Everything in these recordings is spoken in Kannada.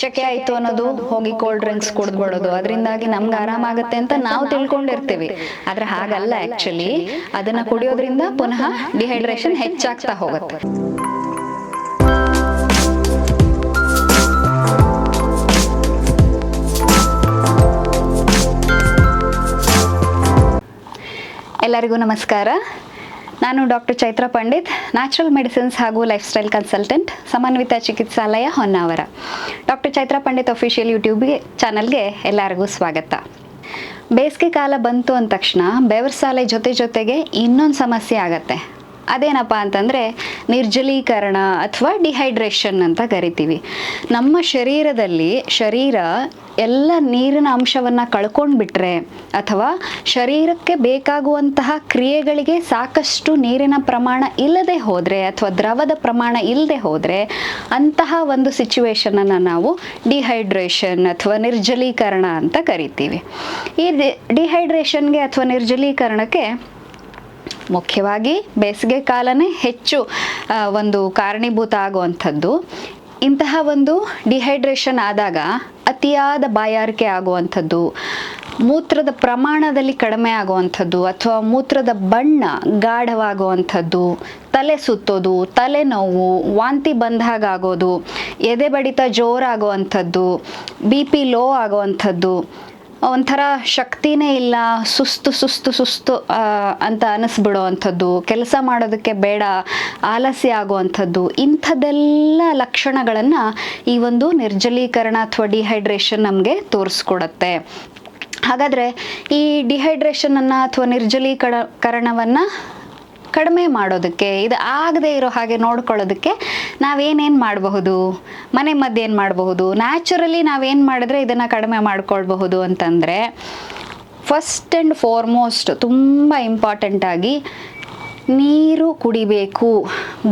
ಶೆಕೆ ಆಯ್ತು ಅನ್ನೋದು ಹೋಗಿ ಕೋಲ್ಡ್ ಡ್ರಿಂಕ್ಸ್ ಕುಡಿದ್ಬಿಡೋದು ಅದರಿಂದಾಗಿ ನಮ್ಗೆ ಆರಾಮಾಗುತ್ತೆ ಅಂತ ನಾವು ತಿಳ್ಕೊಂಡಿರ್ತೀವಿ. ಆದ್ರೆ ಹಾಗಲ್ಲ ಆಕ್ಚುಲಿ ಅದನ್ನ ಕುಡಿಯೋದ್ರಿಂದ ಪುನಃ ಡಿಹೈಡ್ರೇಷನ್ ಹೆಚ್ಚಾಗ್ತಾ ಹೋಗುತ್ತೆ. ಎಲ್ಲರಿಗೂ ನಮಸ್ಕಾರ. ನಾನು doctor Chaitra Pandit natural medicines ಹಾಗೂ lifestyle consultant Samanvita ಚಿಕಿತ್ಸಾಲಯ Honnavar. Doctor Chaitra Pandit official ಯೂಟ್ಯೂಬ್ಗೆ ಚಾನಲ್ಗೆ ಎಲ್ಲರಿಗೂ ಸ್ವಾಗತ. ಬೇಸಿಗೆ ಕಾಲ ಬಂತು ಅಂದ ತಕ್ಷಣ ಬೆವರ್ಸಾಲೆ ಜೊತೆ ಜೊತೆಗೆ ಇನ್ನೊಂದು ಸಮಸ್ಯೆ ಆಗತ್ತೆ. ಅದೇನಪ್ಪ ಅಂತಂದರೆ ನಿರ್ಜಲೀಕರಣ ಅಥವಾ ಡಿಹೈಡ್ರೇಷನ್ ಅಂತ ಕರಿತೀವಿ. ನಮ್ಮ ಶರೀರದಲ್ಲಿ ಶರೀರ ಎಲ್ಲ ನೀರಿನ ಅಂಶವನ್ನು ಕಳ್ಕೊಂಡ್ಬಿಟ್ರೆ ಅಥವಾ ಶರೀರಕ್ಕೆ ಬೇಕಾಗುವಂತಹ ಕ್ರಿಯೆಗಳಿಗೆ ಸಾಕಷ್ಟು ನೀರಿನ ಪ್ರಮಾಣ ಇಲ್ಲದೆ ಹೋದರೆ ಅಥವಾ ದ್ರವದ ಪ್ರಮಾಣ ಇಲ್ಲದೆ ಹೋದರೆ ಅಂತಹ ಒಂದು ಸಿಚುವೇಶನನ್ನು ನಾವು ಡಿಹೈಡ್ರೇಷನ್ ಅಥವಾ ನಿರ್ಜಲೀಕರಣ ಅಂತ ಕರಿತೀವಿ. ಈ ಡಿಹೈಡ್ರೇಷನ್ಗೆ ಅಥವಾ ನಿರ್ಜಲೀಕರಣಕ್ಕೆ ಮುಖ್ಯವಾಗಿ ಬೇಸಿಗೆ ಕಾಲನೇ ಹೆಚ್ಚು ಒಂದು ಕಾರಣೀಭೂತ ಆಗುವಂಥದ್ದು. ಇಂತಹ ಒಂದು ಡಿಹೈಡ್ರೇಷನ್ ಆದಾಗ ಅತಿಯಾದ ಬಾಯಾರಿಕೆ ಆಗುವಂಥದ್ದು, ಮೂತ್ರದ ಪ್ರಮಾಣದಲ್ಲಿ ಕಡಿಮೆ ಆಗುವಂಥದ್ದು ಅಥವಾ ಮೂತ್ರದ ಬಣ್ಣ ಗಾಢವಾಗುವಂಥದ್ದು, ತಲೆ ಸುತ್ತೋದು, ತಲೆನೋವು, ವಾಂತಿ ಬಂದಾಗ ಆಗೋದು, ಎದೆ ಬಡಿತ ಜೋರಾಗುವಂಥದ್ದು, ಬಿ ಪಿ ಲೋ ಆಗುವಂಥದ್ದು ಒಂಥರ ಶಕ್ತಿನೇ ಇಲ್ಲ, ಸುಸ್ತು ಸುಸ್ತು ಸುಸ್ತು ಅಂತ ಅನಿಸ್ಬಿಡೋ ಅಂಥದ್ದು ಕೆಲಸ ಮಾಡೋದಕ್ಕೆ ಬೇಡ, ಆಲಸ್ಯ ಆಗುವಂಥದ್ದು. ಇಂಥದ್ದೆಲ್ಲ ಲಕ್ಷಣಗಳನ್ನು ಈ ಒಂದು ನಿರ್ಜಲೀಕರಣ ಅಥವಾ ಡಿಹೈಡ್ರೇಷನ್ ನಮಗೆ ತೋರಿಸ್ಕೊಡತ್ತೆ. ಹಾಗಾದರೆ ಈ ಡಿಹೈಡ್ರೇಷನನ್ನು ಅಥವಾ ನಿರ್ಜಲೀಕರಣವನ್ನು ಕಡಿಮೆ ಮಾಡೋದಕ್ಕೆ, ಇದು ಆಗದೆ ಇರೋ ಹಾಗೆ ನೋಡ್ಕೊಳ್ಳೋದಕ್ಕೆ ನಾವೇನೇನು ಮಾಡಬಹುದು? ಮನೆ ಮದ್ದು ಏನು ಮಾಡಬಹುದು? ನ್ಯಾಚುರಲಿ ನಾವೇನು ಮಾಡಿದ್ರೆ ಇದನ್ನು ಕಡಿಮೆ ಮಾಡ್ಕೊಳ್ಬಹುದು ಅಂತಂದರೆ ಫಸ್ಟ್ ಆ್ಯಂಡ್ ಫಾರ್ಮೋಸ್ಟ್ ತುಂಬ ಇಂಪಾರ್ಟೆಂಟಾಗಿ ನೀರು ಕುಡಿಬೇಕು.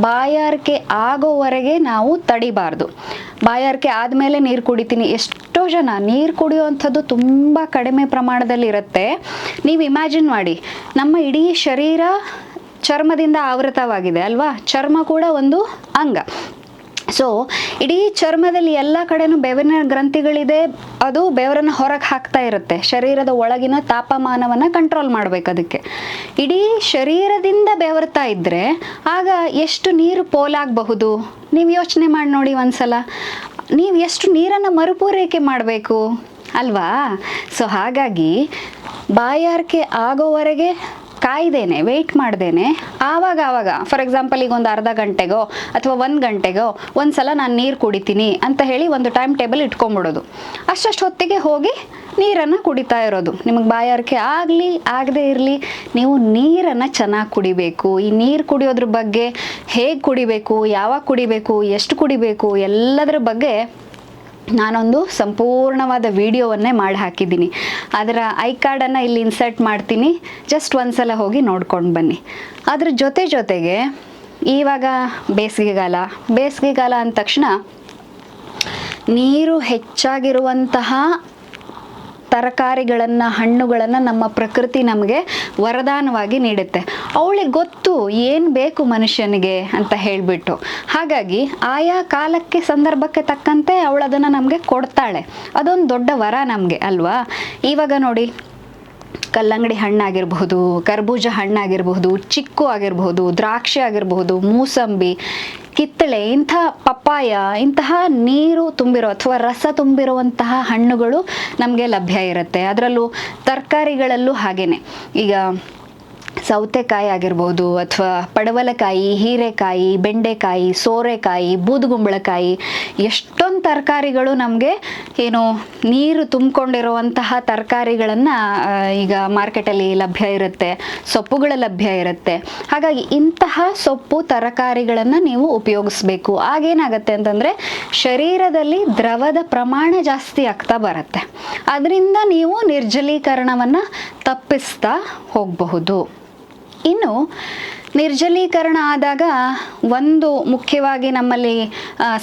ಬಾಯಾರಿಕೆ ಆಗೋವರೆಗೆ ನಾವು ತಡಿಬಾರ್ದು. ಬಾಯಾರಿಕೆ ಆದಮೇಲೆ ನೀರು ಕುಡಿತೀನಿ. ಎಷ್ಟೋ ಜನ ನೀರು ಕುಡಿಯುವಂಥದ್ದು ತುಂಬ ಕಡಿಮೆ ಪ್ರಮಾಣದಲ್ಲಿ ಇರುತ್ತೆ ನೀವು ಇಮ್ಯಾಜಿನ್ ಮಾಡಿ, ನಮ್ಮ ಇಡೀ ಶರೀರ ಚರ್ಮದಿಂದ ಆವೃತವಾಗಿದೆ ಅಲ್ವಾ? ಚರ್ಮ ಕೂಡ ಒಂದು ಅಂಗ. ಸೊ ಇಡೀ ಚರ್ಮದಲ್ಲಿ ಎಲ್ಲ ಕಡೆನೂ ಬೆವರಿನ ಗ್ರಂಥಿಗಳಿದೆ. ಅದು ಬೆವರನ್ನು ಹೊರಗೆ ಹಾಕ್ತಾ ಇರುತ್ತೆ. ಶರೀರದ ಒಳಗಿನ ತಾಪಮಾನವನ್ನು ಕಂಟ್ರೋಲ್ ಮಾಡಬೇಕು ಅದಕ್ಕೆ. ಇಡೀ ಶರೀರದಿಂದ ಬೆವರ್ತಾ ಇದ್ದರೆ ಆಗ ಎಷ್ಟು ನೀರು ಪೋಲಾಗಬಹುದು? ನೀವು ಯೋಚನೆ ಮಾಡಿ ನೋಡಿ ಒಂದ್ಸಲ. ನೀವು ಎಷ್ಟು ನೀರನ್ನು ಮರುಪೂರೈಕೆ ಮಾಡಬೇಕು? ಅಲ್ವಾ? ಸೊ ಹಾಗಾಗಿ ಬಾಯಾರಿಕೆ ಆಗೋವರೆಗೆ ಕಾಯ್ದೇನೆ ವೆಯ್ಟ್ ಮಾಡ್ದೇನೆ. ಆವಾಗ ಆವಾಗ ಫಾರ್ ಎಕ್ಸಾಂಪಲ್ ಈಗ ಒಂದು ಅರ್ಧ ಗಂಟೆಗೋ ಅಥವಾ ಒಂದು ಗಂಟೆಗೋ ಒಂದು ಸಲ ನಾನು ನೀರು ಕುಡಿತೀನಿ ಅಂತ ಹೇಳಿ ಒಂದು ಟೈಮ್ ಟೇಬಲ್ ಇಟ್ಕೊಂಬಿಡೋದು. ಅಷ್ಟಷ್ಟು ಹೊತ್ತಿಗೆ ಹೋಗಿ ನೀರನ್ನು ಕುಡಿತಾ ಇರೋದು. ನಿಮಗೆ ಬಾಯಾರಿಕೆ ಆಗಲಿ, ಆಗದೆ ಇರಲಿ, ನೀವು ನೀರನ್ನು ಚೆನ್ನಾಗಿ ಕುಡಿಬೇಕು. ಈ ನೀರು ಕುಡಿಯೋದ್ರ ಬಗ್ಗೆ ಹೇಗೆ ಕುಡಿಬೇಕು, ಯಾವಾಗ ಕುಡಿಬೇಕು, ಎಷ್ಟು ಕುಡಿಬೇಕು, ಎಲ್ಲದರ ಬಗ್ಗೆ ನಾನೊಂದು ಸಂಪೂರ್ಣವಾದ ವಿಡಿಯೋವನ್ನೇ ಮಾಡಿ ಹಾಕಿದ್ದೀನಿ ಅದರ ಐ ಕಾರ್ಡನ್ನು ಇಲ್ಲಿ ಇನ್ಸರ್ಟ್ ಮಾಡ್ತೀನಿ. ಜಸ್ಟ್ ಒಂದ್ಸಲ ಹೋಗಿ ನೋಡ್ಕೊಂಡು ಬನ್ನಿ. ಅದ್ರ ಜೊತೆ ಜೊತೆಗೆ ಇವಾಗ ಬೇಸಿಗೆಗಾಲ ಬೇಸಿಗೆಗಾಲ ಅಂದ ತಕ್ಷಣ ನೀರು ಹೆಚ್ಚಾಗಿರುವಂತಹ ತರಕಾರಿಗಳನ್ನು, ಹಣ್ಣುಗಳನ್ನು ನಮ್ಮ ಪ್ರಕೃತಿ ನಮಗೆ ವರದಾನವಾಗಿ ನೀಡುತ್ತೆ. ಅವಳಿಗೆ ಗೊತ್ತು, ಏನು ಬೇಕು ಮನುಷ್ಯನಿಗೆ ಅಂತ ಹೇಳಿಬಿಟ್ಟು. ಹಾಗಾಗಿ ಆಯಾ ಕಾಲಕ್ಕೆ ಸಂದರ್ಭಕ್ಕೆ ತಕ್ಕಂತೆ ಅವಳು ಅದನ್ನು ನಮಗೆ ಕೊಡ್ತಾಳೆ. ಅದೊಂದು ದೊಡ್ಡ ವರ ನಮಗೆ, ಅಲ್ವಾ? ಇವಾಗ ನೋಡಿ, ಕಲ್ಲಂಗಡಿ ಹಣ್ಣಾಗಿರಬಹುದು, ಕರ್ಬೂಜ ಹಣ್ಣಾಗಿರಬಹುದು, ಚಿಕ್ಕು ಆಗಿರಬಹುದು, ದ್ರಾಕ್ಷಿ ಆಗಿರಬಹುದು, ಮೂಸಂಬಿ ಕಿತ್ತಳೆ ಇಂತಹ ಪಪ್ಪಾಯ, ಇಂತಹ ನೀರು ತುಂಬಿರೋ ಅಥವಾ ರಸ ತುಂಬಿರುವಂತಹ ಹಣ್ಣುಗಳು ನಮಗೆ ಲಭ್ಯ ಇರುತ್ತೆ. ಅದರಲ್ಲೂ ತರಕಾರಿಗಳಲ್ಲೂ ಹಾಗೇನೆ. ಈಗ ಸೌತೆಕಾಯಿ ಆಗಿರ್ಬೋದು ಅಥವಾ ಪಡವಲಕಾಯಿ, ಹೀರೆಕಾಯಿ, ಬೆಂಡೆಕಾಯಿ, ಸೋರೆಕಾಯಿ, ಬೂದುಗುಂಬಳಕಾಯಿ, ಎಷ್ಟೊಂದು ತರಕಾರಿಗಳು ನಮಗೆ ಏನು ನೀರು ತುಂಬಿಕೊಂಡಿರುವಂತಹ ತರಕಾರಿಗಳನ್ನು ಈಗ ಮಾರ್ಕೆಟಲ್ಲಿ ಲಭ್ಯ ಇರುತ್ತೆ, ಸೊಪ್ಪುಗಳ ಲಭ್ಯ ಇರುತ್ತೆ. ಹಾಗಾಗಿ ಇಂತಹ ಸೊಪ್ಪು ತರಕಾರಿಗಳನ್ನು ನೀವು ಉಪಯೋಗಿಸ್ಬೇಕು. ಆಗೇನಾಗತ್ತೆ ಅಂತಂದರೆ ಶರೀರದಲ್ಲಿ ದ್ರವದ ಪ್ರಮಾಣ ಜಾಸ್ತಿ ಆಗ್ತಾ ಬರುತ್ತೆ. ಅದರಿಂದ ನೀವು ನಿರ್ಜಲೀಕರಣವನ್ನು ತಪ್ಪಿಸ್ತಾ ಹೋಗಬಹುದು. ಇನ್ನು ನಿರ್ಜಲೀಕರಣ ಆದಾಗ ಒಂದು ಮುಖ್ಯವಾಗಿ ನಮ್ಮಲ್ಲಿ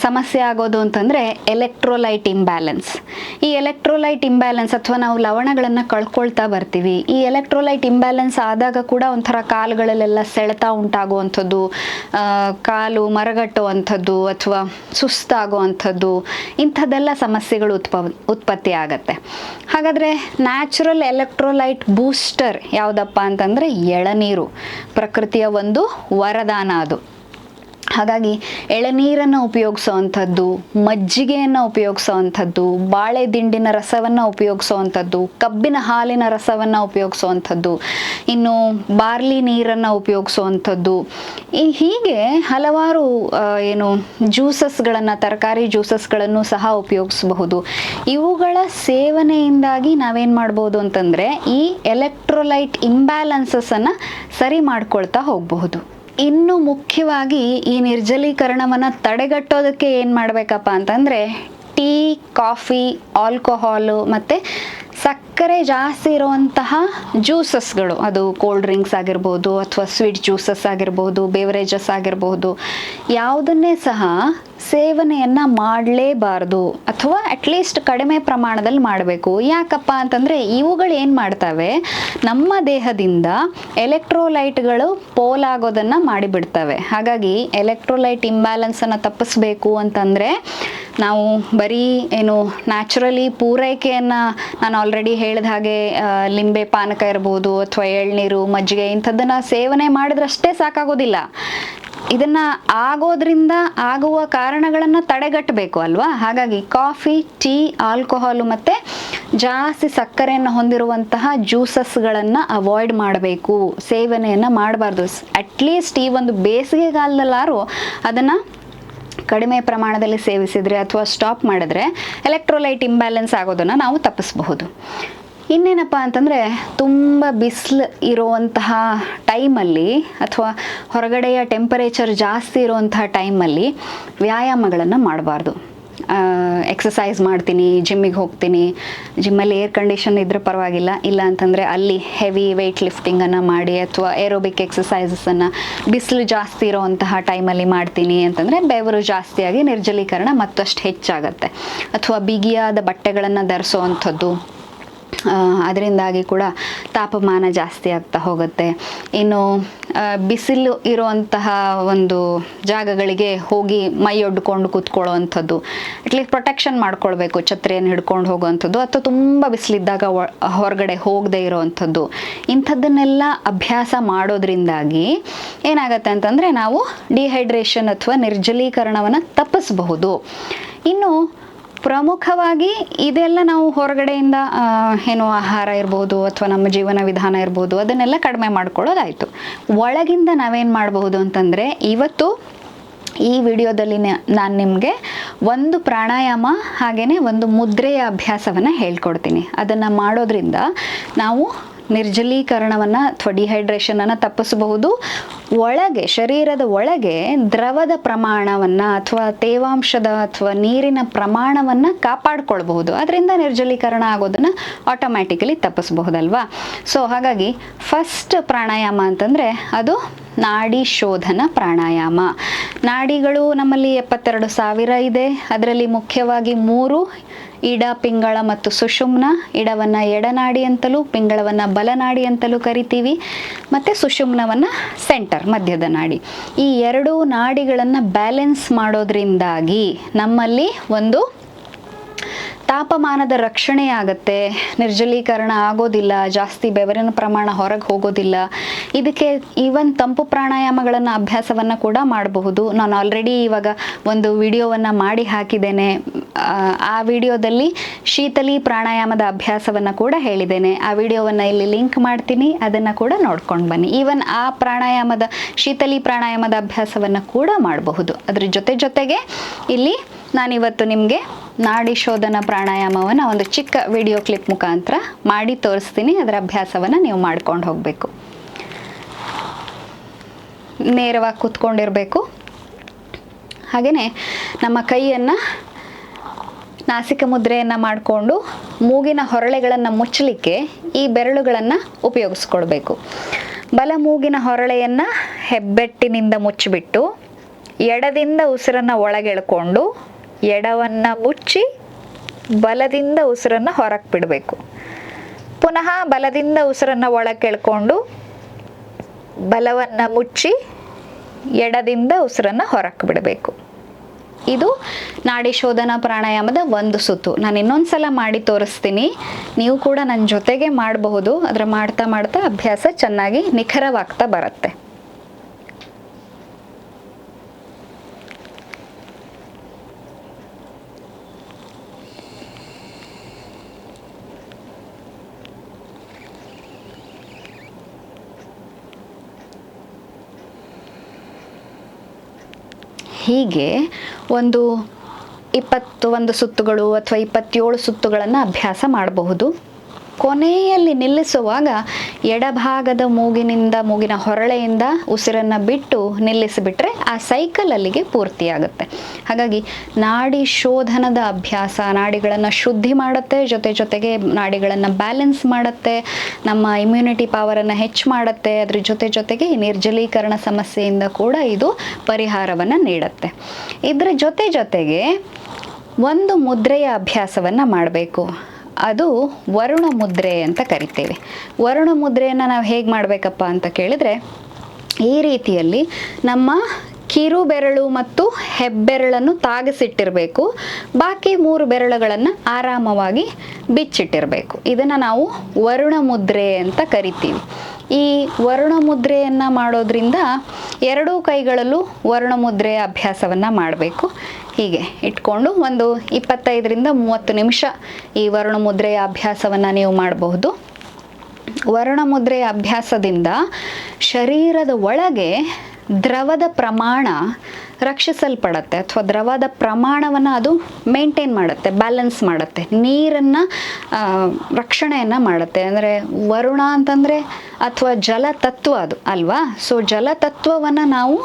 ಸಮಸ್ಯೆ ಆಗೋದು ಅಂತಂದರೆ ಎಲೆಕ್ಟ್ರೋಲೈಟ್ ಇಂಬ್ಯಾಲೆನ್ಸ್ ಈ ಎಲೆಕ್ಟ್ರೋಲೈಟ್ ಇಂಬ್ಯಾಲೆನ್ಸ್ ಅಥವಾ ನಾವು ಲವಣಗಳನ್ನು ಕಳ್ಕೊಳ್ತಾ ಬರ್ತೀವಿ. ಈ ಎಲೆಕ್ಟ್ರೋಲೈಟ್ ಇಂಬ್ಯಾಲೆನ್ಸ್ ಆದಾಗ ಕೂಡ ಒಂಥರ ಕಾಲುಗಳಲ್ಲೆಲ್ಲ ಸೆಳೆತ ಉಂಟಾಗುವಂಥದ್ದು ಕಾಲು ಮರಗಟ್ಟುವಂಥದ್ದು ಅಥವಾ ಸುಸ್ತಾಗುವಂಥದ್ದು, ಇಂಥದ್ದೆಲ್ಲ ಸಮಸ್ಯೆಗಳು ಉತ್ಪ ಉತ್ಪತ್ತಿ ಆಗುತ್ತೆ. ಹಾಗಾದರೆ ನ್ಯಾಚುರಲ್ ಎಲೆಕ್ಟ್ರೋಲೈಟ್ ಬೂಸ್ಟರ್ ಯಾವುದಪ್ಪ ಅಂತಂದರೆ ಎಳನೀರು. ಪ್ರಕೃತಿಯ ಒಂದು ವರದಾನ ಅದು. ಹಾಗಾಗಿ ಎಳನೀರನ್ನು ಉಪಯೋಗಿಸುವಂಥದ್ದು, ಮಜ್ಜಿಗೆಯನ್ನು ಉಪಯೋಗಿಸುವಂಥದ್ದು, ಬಾಳೆ ದಿಂಡಿನ ರಸವನ್ನು ಉಪಯೋಗಿಸುವಂಥದ್ದು, ಕಬ್ಬಿನ ಹಾಲಿನ ರಸವನ್ನು ಉಪಯೋಗಿಸುವಂಥದ್ದು, ಇನ್ನು ಬಾರ್ಲಿ ನೀರನ್ನು ಉಪಯೋಗಿಸುವಂಥದ್ದು. ಈ ಹೀಗೆ ಹಲವಾರು ಏನು ಜ್ಯೂಸಸ್ಗಳನ್ನು, ತರಕಾರಿ ಜ್ಯೂಸಸ್ಗಳನ್ನು ಸಹ ಉಪಯೋಗಿಸಬಹುದು. ಇವುಗಳ ಸೇವನೆಯಿಂದಾಗಿ ನಾವೇನು ಮಾಡ್ಬೋದು ಅಂತಂದರೆ ಈ ಎಲೆಕ್ಟ್ರೋಲೈಟ್ ಇಂಬ್ಯಾಲೆನ್ಸಸ್ಸನ್ನು ಸರಿ ಮಾಡ್ಕೊಳ್ತಾ ಹೋಗಬಹುದು. ಇನ್ನು ಮುಖ್ಯವಾಗಿ ಈ ನಿರ್ಜಲೀಕರಣವನ್ನು ತಡೆಗಟ್ಟೋದಕ್ಕೆ ಏನು ಮಾಡಬೇಕಪ್ಪ ಅಂತಂದರೆ ಟೀ, ಕಾಫಿ, ಆಲ್ಕೋಹಾಲು ಮತ್ತು ಸಕ್ಕರೆ ಜಾಸ್ತಿ ಇರುವಂತಹ ಜ್ಯೂಸಸ್ಗಳು. ಅದು ಕೋಲ್ಡ್ ಡ್ರಿಂಕ್ಸ್ ಆಗಿರ್ಬೋದು ಅಥವಾ ಸ್ವೀಟ್ ಜ್ಯೂಸಸ್ ಆಗಿರ್ಬೋದು ಬೇವರೇಜಸ್ ಆಗಿರ್ಬೋದು. ಯಾವುದನ್ನೇ ಸಹ ಸೇವನೆಯನ್ನು ಮಾಡಲೇಬಾರ್ದು ಅಥವಾ ಅಟ್ಲೀಸ್ಟ್ ಕಡಿಮೆ ಪ್ರಮಾಣದಲ್ಲಿ ಮಾಡಬೇಕು. ಯಾಕಪ್ಪ ಅಂತಂದರೆ ಇವುಗಳು ಏನು ಮಾಡ್ತವೆ? ನಮ್ಮ ದೇಹದಿಂದ ಎಲೆಕ್ಟ್ರೋಲೈಟ್ಗಳು ಪೋಲಾಗೋದನ್ನು ಮಾಡಿಬಿಡ್ತವೆ. ಹಾಗಾಗಿ ಎಲೆಕ್ಟ್ರೋಲೈಟ್ ಇಂಬ್ಯಾಲೆನ್ಸನ್ನು ತಪ್ಪಿಸ್ಬೇಕು ಅಂತಂದರೆ ನಾವು ಬರೀ ಏನು ನ್ಯಾಚುರಲಿ ಪೂರೈಕೆಯನ್ನು ನಾನು ಆಲ್ರೆಡಿ ಹೇಳಿದ ಹಾಗೆ ಲಿಂಬೆ ಪಾನಕ ಇರ್ಬೋದು ಅಥವಾ ಎಳ್ನೀರು, ಮಜ್ಜಿಗೆ ಇಂಥದ್ದನ್ನು ಸೇವನೆ ಮಾಡಿದ್ರಷ್ಟೇ ಸಾಕಾಗೋದಿಲ್ಲ. ಇದನ್ನ ಆಗೋದ್ರಿಂದ ಆಗುವ ಕಾರಣಗಳನ್ನು ತಡೆಗಟ್ಟಬೇಕು ಅಲ್ವಾ? ಹಾಗಾಗಿ ಕಾಫಿ, ಟೀ, ಆಲ್ಕೋಹಾಲು ಮತ್ತು ಜಾಸ್ತಿ ಸಕ್ಕರೆಯನ್ನು ಹೊಂದಿರುವಂತಹ ಜ್ಯೂಸಸ್ಗಳನ್ನು ಅವಾಯ್ಡ್ ಮಾಡಬೇಕು. ಸೇವನೆಯನ್ನು ಮಾಡಬಾರ್ದು. ಅಟ್ಲೀಸ್ಟ್ ಈ ಒಂದು ಬೇಸಿಗೆಗಾಲದಲ್ಲಾರು ಅದನ್ನು ಕಡಿಮೆ ಪ್ರಮಾಣದಲ್ಲಿ ಸೇವಿಸಿದರೆ ಅಥವಾ ಸ್ಟಾಪ್ ಮಾಡಿದ್ರೆ ಎಲೆಕ್ಟ್ರೋಲೈಟ್ ಇಂಬ್ಯಾಲೆನ್ಸ್ ಆಗೋದನ್ನು ನಾವು ತಪ್ಪಿಸಬಹುದು. ಇನ್ನೇನಪ್ಪ ಅಂತಂದರೆ ತುಂಬ ಬಿಸಿಲು ಇರುವಂತಹ ಟೈಮಲ್ಲಿ ಅಥವಾ ಹೊರಗಡೆಯ ಟೆಂಪರೇಚರ್ ಜಾಸ್ತಿ ಇರುವಂತಹ ಟೈಮಲ್ಲಿ ವ್ಯಾಯಾಮಗಳನ್ನು ಮಾಡಬಾರ್ದು. ಎಕ್ಸಸೈಸ್ ಮಾಡ್ತೀನಿ ಜಿಮ್ಮಿಗೆ ಹೋಗ್ತೀನಿ ಜಿಮ್ಮಲ್ಲಿ ಏರ್ ಕಂಡೀಷನ್ ಇದ್ರೆ ಪರವಾಗಿಲ್ಲ. ಇಲ್ಲ ಅಂತಂದರೆ ಅಲ್ಲಿ ಹೆವಿ ವೆಯ್ಟ್ ಲಿಫ್ಟಿಂಗನ್ನು ಮಾಡಿ ಅಥವಾ ಏರೋಬಿಕ್ ಎಕ್ಸಸೈಸಸನ್ನು ಬಿಸಿಲು ಜಾಸ್ತಿ ಇರೋವಂತಹ ಟೈಮಲ್ಲಿ ಮಾಡ್ತೀನಿ ಅಂತಂದರೆ ಬೆವರು ಜಾಸ್ತಿಯಾಗಿ ನಿರ್ಜಲೀಕರಣ ಮತ್ತಷ್ಟು ಹೆಚ್ಚಾಗತ್ತೆ. ಅಥವಾ ಬಿಗಿಯಾದ ಬಟ್ಟೆಗಳನ್ನು ಧರಿಸೋವಂಥದ್ದು ಅದರಿಂದಾಗಿ ಕೂಡ ತಾಪಮಾನ ಜಾಸ್ತಿ ಆಗ್ತಾ ಹೋಗುತ್ತೆ. ಇನ್ನು ಬಿಸಿಲು ಇರುವಂತಹ ಒಂದು ಜಾಗಗಳಿಗೆ ಹೋಗಿ ಮೈ ಒಡ್ಕೊಂಡು ಕೂತ್ಕೊಳ್ಳೋ ಅಂಥದ್ದು ಅಟ್ಲೀಸ್ಟ್ ಪ್ರೊಟೆಕ್ಷನ್ ಮಾಡ್ಕೊಳ್ಬೇಕು, ಛತ್ರಿಯನ್ನು ಹಿಡ್ಕೊಂಡು ಹೋಗುವಂಥದ್ದು, ಅಥವಾ ತುಂಬ ಬಿಸಿಲಿದ್ದಾಗ ಹೊರಗಡೆ ಹೋಗದೆ ಇರೋವಂಥದ್ದು, ಇಂಥದ್ದನ್ನೆಲ್ಲ ಅಭ್ಯಾಸ ಮಾಡೋದ್ರಿಂದಾಗಿ ಏನಾಗತ್ತೆ ಅಂತಂದರೆ ನಾವು ಡಿಹೈಡ್ರೇಷನ್ ಅಥವಾ ನಿರ್ಜಲೀಕರಣವನ್ನು ತಪ್ಪಿಸಬಹುದು. ಇನ್ನು ಪ್ರಮುಖವಾಗಿ ಇದೆಲ್ಲ ನಾವು ಹೊರಗಡೆಯಿಂದ ಏನು ಆಹಾರ ಇರ್ಬೋದು ಅಥವಾ ನಮ್ಮ ಜೀವನ ವಿಧಾನ ಇರ್ಬೋದು, ಅದನ್ನೆಲ್ಲ ಕಡಿಮೆ ಮಾಡ್ಕೊಳ್ಳೋದಾಯಿತು. ಒಳಗಿಂದ ನಾವೇನು ಮಾಡಬಹುದು ಅಂತಂದರೆ, ಇವತ್ತು ಈ ವಿಡಿಯೋದಲ್ಲಿ ನಾನು ನಿಮಗೆ ಒಂದು ಪ್ರಾಣಾಯಾಮ ಹಾಗೆಯೇ ಒಂದು ಮುದ್ರೆಯ ಅಭ್ಯಾಸವನ್ನು ಹೇಳ್ಕೊಡ್ತೀನಿ. ಅದನ್ನು ಮಾಡೋದ್ರಿಂದ ನಾವು ನಿರ್ಜಲೀಕರಣವನ್ನು ಅಥವಾ ಡಿಹೈಡ್ರೇಷನನ್ನು ತಪ್ಪಿಸಬಹುದು. ಒಳಗೆ, ಶರೀರದ ಒಳಗೆ ದ್ರವದ ಪ್ರಮಾಣವನ್ನು ಅಥವಾ ತೇವಾಂಶದ ಅಥವಾ ನೀರಿನ ಪ್ರಮಾಣವನ್ನು ಕಾಪಾಡ್ಕೊಳ್ಬಹುದು. ಅದರಿಂದ ನಿರ್ಜಲೀಕರಣ ಆಗೋದನ್ನು ಆಟೋಮ್ಯಾಟಿಕಲಿ ತಪ್ಪಿಸಬಹುದಲ್ವಾ? ಸೊ ಹಾಗಾಗಿ ಫಸ್ಟ್ ಪ್ರಾಣಾಯಾಮ ಅಂತಂದರೆ ಅದು ನಾಡಿ ಶೋಧನ ಪ್ರಾಣಾಯಾಮ. ನಾಡಿಗಳು ನಮ್ಮಲ್ಲಿ ಎಪ್ಪತ್ತೆರಡು ಸಾವಿರ ಇದೆ. ಅದರಲ್ಲಿ ಮುಖ್ಯವಾಗಿ ಮೂರು, ಇಡ, ಪಿಂಗಳ ಮತ್ತು ಸುಷುಮ್ನ. ಇಡವನ್ನು ಎಡನಾಡಿ ಅಂತಲೂ, ಪಿಂಗಳವನ್ನು ಬಲನಾಡಿ ಅಂತಲೂ ಕರಿತೀವಿ. ಮತ್ತು ಸುಷುಮ್ನವನ್ನು ಸೆಂಟರ್ ಮಧ್ಯದ ನಾಡಿ. ಈ ಎರಡೂ ನಾಡಿಗಳನ್ನು ಬ್ಯಾಲೆನ್ಸ್ ಮಾಡೋದ್ರಿಂದಾಗಿ ನಮ್ಮಲ್ಲಿ ಒಂದು ತಾಪಮಾನದ ರಕ್ಷಣೆ ಆಗುತ್ತೆ. ನಿರ್ಜಲೀಕರಣ ಆಗೋದಿಲ್ಲ, ಜಾಸ್ತಿ ಬೆವರಿನ ಪ್ರಮಾಣ ಹೊರಗೆ ಹೋಗೋದಿಲ್ಲ. ಇದಕ್ಕೆ ಈವನ್ ತಂಪು ಪ್ರಾಣಾಯಾಮಗಳನ್ನು ಅಭ್ಯಾಸವನ್ನು ಕೂಡ ಮಾಡಬಹುದು. ನಾನು ಆಲ್ರೆಡಿ ಇವಾಗ ಒಂದು ವಿಡಿಯೋವನ್ನು ಮಾಡಿ ಹಾಕಿದ್ದೇನೆ. ಆ, ವಿಡಿಯೋದಲ್ಲಿ ಶೀತಲಿ ಪ್ರಾಣಾಯಾಮದ ಅಭ್ಯಾಸವನ್ನು ಕೂಡ ಹೇಳಿದ್ದೇನೆ. ಆ ವಿಡಿಯೋವನ್ನು ಇಲ್ಲಿ ಲಿಂಕ್ ಮಾಡ್ತೀನಿ ಅದನ್ನು ಕೂಡ ನೋಡ್ಕೊಂಡು ಬನ್ನಿ. ಈವನ್ ಆ ಪ್ರಾಣಾಯಾಮದ ಶೀತಲಿ ಪ್ರಾಣಾಯಾಮದ ಅಭ್ಯಾಸವನ್ನು ಕೂಡ ಮಾಡಬಹುದು. ಅದ್ರ ಜೊತೆ ಜೊತೆಗೆ ಇಲ್ಲಿ ನಾನಿವತ್ತು ನಿಮಗೆ ನಾಡಿ ಶೋಧನ ಪ್ರಾಣಾಯಾಮವನ್ನು ಒಂದು ಚಿಕ್ಕ ವಿಡಿಯೋ ಕ್ಲಿಪ್ ಮುಖಾಂತರ ಮಾಡಿ ತೋರಿಸ್ತೀನಿ. ಅದರ ಅಭ್ಯಾಸವನ್ನು ನೀವು ಮಾಡ್ಕೊಂಡು ಹೋಗಬೇಕು. ನೇರವಾಗಿ ಕೂತ್ಕೊಂಡಿರಬೇಕು. ಹಾಗೆಯೇ ನಮ್ಮ ಕೈಯನ್ನು ನಾಸಿಕ ಮುದ್ರೆಯನ್ನು ಮಾಡಿಕೊಂಡು ಮೂಗಿನ ಹೊರಳೆಗಳನ್ನು ಮುಚ್ಚಲಿಕ್ಕೆ ಈ ಬೆರಳುಗಳನ್ನು ಉಪಯೋಗಿಸ್ಕೊಳ್ಬೇಕು. ಬಲ ಮೂಗಿನ ಹೊರಳೆಯನ್ನು ಹೆಬ್ಬೆಟ್ಟಿನಿಂದ ಮುಚ್ಚಿಬಿಟ್ಟು ಎಡದಿಂದ ಉಸಿರನ್ನು ಒಳಗೆಳ್ಕೊಂಡು ಎಡವನ್ನು ಮುಚ್ಚಿ ಬಲದಿಂದ ಉಸಿರನ್ನು ಹೊರಕ್ಕೆ ಬಿಡಬೇಕು. ಪುನಃ ಬಲದಿಂದ ಉಸಿರನ್ನು ಒಳಗೆ ಎಳ್ಕೊಂಡು ಬಲವನ್ನು ಮುಚ್ಚಿ ಎಡದಿಂದ ಉಸಿರನ್ನು ಹೊರಕ್ಕೆ ಬಿಡಬೇಕು. ಇದು ನಾಡಿ ಶೋಧನಾ ಪ್ರಾಣಾಯಾಮದ ಒಂದು ಸುತ್ತು. ನಾನು ಇನ್ನೊಂದು ಸಲ ಮಾಡಿ ತೋರಿಸ್ತೀನಿ. ನೀವು ಕೂಡ ನನ್ನ ಜೊತೆಗೆ ಮಾಡಬಹುದು. ಅದರ ಮಾಡ್ತಾ ಮಾಡ್ತಾ ಅಭ್ಯಾಸ ಚೆನ್ನಾಗಿ ನಿಖರವಾಗ್ತಾ ಬರುತ್ತೆ. ಹೀಗೆ ಒಂದು ಇಪ್ಪತ್ತು ಒಂದು ಸುತ್ತುಗಳು ಅಥವಾ ಇಪ್ಪತ್ತೇಳು ಸುತ್ತುಗಳನ್ನು ಅಭ್ಯಾಸ ಮಾಡಬಹುದು. ಕೊನೆಯಲ್ಲಿ ನಿಲ್ಲಿಸುವಾಗ ಎಡಭಾಗದ ಮೂಗಿನಿಂದ ಮೂಗಿನ ಹೊರಳೆಯಿಂದ ಉಸಿರನ್ನು ಬಿಟ್ಟು ನಿಲ್ಲಿಸಿಬಿಟ್ರೆ ಆ ಸೈಕಲ್ ಅಲ್ಲಿಗೆ ಪೂರ್ತಿಯಾಗುತ್ತೆ. ಹಾಗಾಗಿ ನಾಡಿ ಶೋಧನದ ಅಭ್ಯಾಸ, ನಾಡಿಗಳನ್ನು ಶುದ್ಧಿ ಮಾಡುತ್ತೆ, ಜೊತೆ ಜೊತೆಗೆ ನಾಡಿಗಳನ್ನು ಬ್ಯಾಲೆನ್ಸ್ ಮಾಡುತ್ತೆ, ನಮ್ಮ ಇಮ್ಯುನಿಟಿ ಪವರನ್ನು ಹೆಚ್ಚು ಮಾಡುತ್ತೆ, ಅದ್ರ ಜೊತೆ ಜೊತೆಗೆ ನಿರ್ಜಲೀಕರಣ ಸಮಸ್ಯೆಯಿಂದ ಕೂಡ ಇದು ಪರಿಹಾರವನ್ನು ನೀಡುತ್ತೆ. ಇದರ ಜೊತೆ ಜೊತೆಗೆ ಒಂದು ಮುದ್ರೆಯ ಅಭ್ಯಾಸವನ್ನು ಮಾಡಬೇಕು. ಅದು ವರುಣ ಮುದ್ರೆ ಅಂತ ಕರಿತೇವೆ. ವರುಣ ಮುದ್ರೆಯನ್ನು ನಾವು ಹೇಗೆ ಮಾಡಬೇಕಪ್ಪ ಅಂತ ಕೇಳಿದರೆ, ಈ ರೀತಿಯಲ್ಲಿ ನಮ್ಮ ಕಿರು ಬೆರಳು ಮತ್ತು ಹೆಬ್ಬೆರಳನ್ನು ತಾಗಿಸಿಟ್ಟಿರಬೇಕು. ಬಾಕಿ ಮೂರು ಬೆರಳುಗಳನ್ನು ಆರಾಮವಾಗಿ ಬಿಚ್ಚಿಟ್ಟಿರಬೇಕು. ಇದನ್ನು ನಾವು ವರುಣ ಮುದ್ರೆ ಅಂತ ಕರಿತೀವಿ. ಈ ವರ್ಣಮುದ್ರೆಯನ್ನು ಮಾಡೋದ್ರಿಂದ ಎರಡೂ ಕೈಗಳಲ್ಲೂ ವರ್ಣಮುದ್ರೆಯ ಅಭ್ಯಾಸವನ್ನು ಮಾಡಬೇಕು. ಹೀಗೆ ಇಟ್ಕೊಂಡು ಒಂದು ಇಪ್ಪತ್ತೈದರಿಂದ ಮೂವತ್ತು ನಿಮಿಷ ಈ ವರ್ಣಮುದ್ರೆಯ ಅಭ್ಯಾಸವನ್ನು ನೀವು ಮಾಡಬಹುದು. ವರ್ಣಮುದ್ರೆಯ ಅಭ್ಯಾಸದಿಂದ ಶರೀರದ ಒಳಗೆ ದ್ರವದ ಪ್ರಮಾಣ ರಕ್ಷಿಸಲ್ಪಡತ್ತೆ ಅಥವಾ ದ್ರವದ ಪ್ರಮಾಣವನ್ನು ಅದು ಮೇಂಟೈನ್ ಮಾಡುತ್ತೆ ಬ್ಯಾಲೆನ್ಸ್ ಮಾಡುತ್ತೆ. ನೀರನ್ನು ರಕ್ಷಣೆಯನ್ನು ಮಾಡುತ್ತೆ. ಅಂದರೆ ವರುಣ ಅಂತಂದರೆ ಅಥವಾ ಜಲತತ್ವ ಅದು ಅಲ್ವಾ? ಸೊ ಜಲತತ್ವವನ್ನು ನಾವು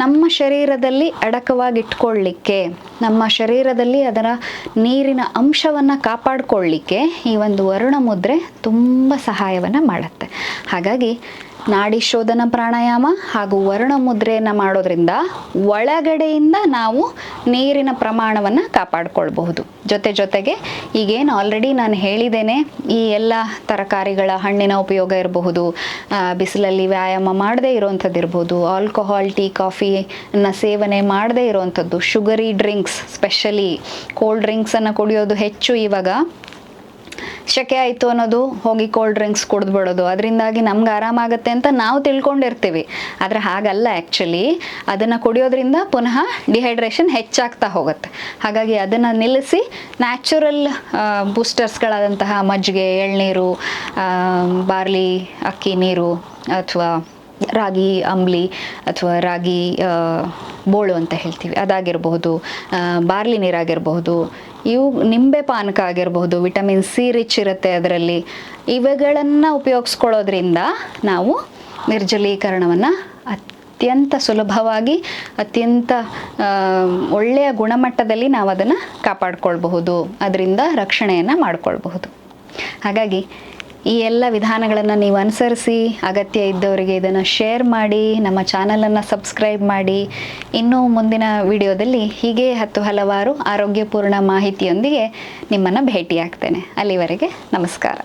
ನಮ್ಮ ಶರೀರದಲ್ಲಿ ಅಡಕವಾಗಿಟ್ಕೊಳ್ಳಿಕ್ಕೆ, ನಮ್ಮ ಶರೀರದಲ್ಲಿ ಅದರ ನೀರಿನ ಅಂಶವನ್ನು ಕಾಪಾಡಿಕೊಳ್ಳಿಕ್ಕೆ ಈ ಒಂದು ವರುಣ ಮುದ್ರೆ ತುಂಬ ಸಹಾಯವನ್ನು ಮಾಡುತ್ತೆ. ಹಾಗಾಗಿ ನಾಡಿ ಶೋಧನ ಪ್ರಾಣಾಯಾಮ ಹಾಗೂ ವರ್ಣಮುದ್ರೆಯನ್ನು ಮಾಡೋದ್ರಿಂದ ಒಳಗಡೆಯಿಂದ ನಾವು ನೀರಿನ ಪ್ರಮಾಣವನ್ನು ಕಾಪಾಡಿಕೊಳ್ಬಹುದು. ಜೊತೆ ಜೊತೆಗೆ ಈಗೇನು ಆಲ್ರೆಡಿ ನಾನು ಹೇಳಿದ್ದೇನೆ, ಈ ಎಲ್ಲ ತರಕಾರಿಗಳ ಹಣ್ಣಿನ ಉಪಯೋಗ ಇರಬಹುದು ಬಿಸಿಲಲ್ಲಿ ವ್ಯಾಯಾಮ ಮಾಡದೇ ಇರೋವಂಥದ್ದು ಇರ್ಬೋದು ಆಲ್ಕೋಹಾಲ್ ಟೀ ಕಾಫಿನ ಸೇವನೆ ಮಾಡದೇ ಇರೋವಂಥದ್ದು ಶುಗರಿ ಡ್ರಿಂಕ್ಸ್ ಸ್ಪೆಷಲಿ ಕೋಲ್ಡ್ ಡ್ರಿಂಕ್ಸನ್ನು ಕುಡಿಯೋದು ಹೆಚ್ಚು ಇವಾಗ. ಶಕೆ ಆಯಿತು ಅನ್ನೋದು ಹೋಗಿ ಕೋಲ್ಡ್ ಡ್ರಿಂಕ್ಸ್ ಕುಡಿದ್ಬಿಡೋದು ಅದರಿಂದಾಗಿ ನಮ್ಗೆ ಆರಾಮಾಗುತ್ತೆ ಅಂತ ನಾವು ತಿಳ್ಕೊಂಡಿರ್ತೀವಿ. ಆದರೆ ಹಾಗಲ್ಲ ಆ್ಯಕ್ಚುಲಿ ಅದನ್ನು ಕುಡಿಯೋದ್ರಿಂದ ಪುನಃ ಡಿಹೈಡ್ರೇಷನ್ ಹೆಚ್ಚಾಗ್ತಾ ಹೋಗುತ್ತೆ. ಹಾಗಾಗಿ ಅದನ್ನು ನಿಲ್ಲಿಸಿ ನ್ಯಾಚುರಲ್ ಬೂಸ್ಟರ್ಸ್ಗಳಾದಂತಹ ಮಜ್ಜಿಗೆ, ಎಳ್ನೀರು ಬಾರ್ಲಿ, ಅಕ್ಕಿ ನೀರು ಅಥವಾ ರಾಗಿ, ಅಂಬ್ಲಿ ಅಥವಾ ರಾಗಿ ಬೋಳು ಅಂತ ಹೇಳ್ತೀವಿ. ಅದಾಗಿರಬಹುದು ಬಾರ್ಲಿ ನೀರಾಗಿರಬಹುದು ಇವು ನಿಂಬೆ ಪಾನಕ ಆಗಿರಬಹುದು ವಿಟಮಿನ್ ಸಿ ರಿಚ್ ಇರುತ್ತೆ ಅದರಲ್ಲಿ. ಇವುಗಳನ್ನು ಉಪಯೋಗಿಸ್ಕೊಳ್ಳೋದ್ರಿಂದ ನಾವು ನಿರ್ಜಲೀಕರಣವನ್ನು ಅತ್ಯಂತ ಸುಲಭವಾಗಿ, ಅತ್ಯಂತ ಒಳ್ಳೆಯ ಗುಣಮಟ್ಟದಲ್ಲಿ ನಾವು ಅದನ್ನು ಕಾಪಾಡ್ಕೊಳ್ಬಹುದು. ಅದರಿಂದ ರಕ್ಷಣೆಯನ್ನು ಮಾಡಿಕೊಳ್ಬಹುದು. ಹಾಗಾಗಿ ಈ ಎಲ್ಲ ವಿಧಾನಗಳನ್ನು ನೀವು ಅನುಸರಿಸಿ ಅಗತ್ಯ ಇದ್ದವರಿಗೆ ಇದನ್ನು ಶೇರ್ ಮಾಡಿ, ನಮ್ಮ ಚಾನಲನ್ನು ಸಬ್ಸ್ಕ್ರೈಬ್ ಮಾಡಿ, ಇನ್ನೂ ಮುಂದಿನ ವಿಡಿಯೋದಲ್ಲಿ ಹೀಗೆ ಹತ್ತು ಹಲವಾರು ಆರೋಗ್ಯಪೂರ್ಣ ಮಾಹಿತಿಯೊಂದಿಗೆ ನಿಮ್ಮನ್ನು ಭೇಟಿಯಾಗ್ತೇನೆ. ಅಲ್ಲಿವರೆಗೆ ನಮಸ್ಕಾರ.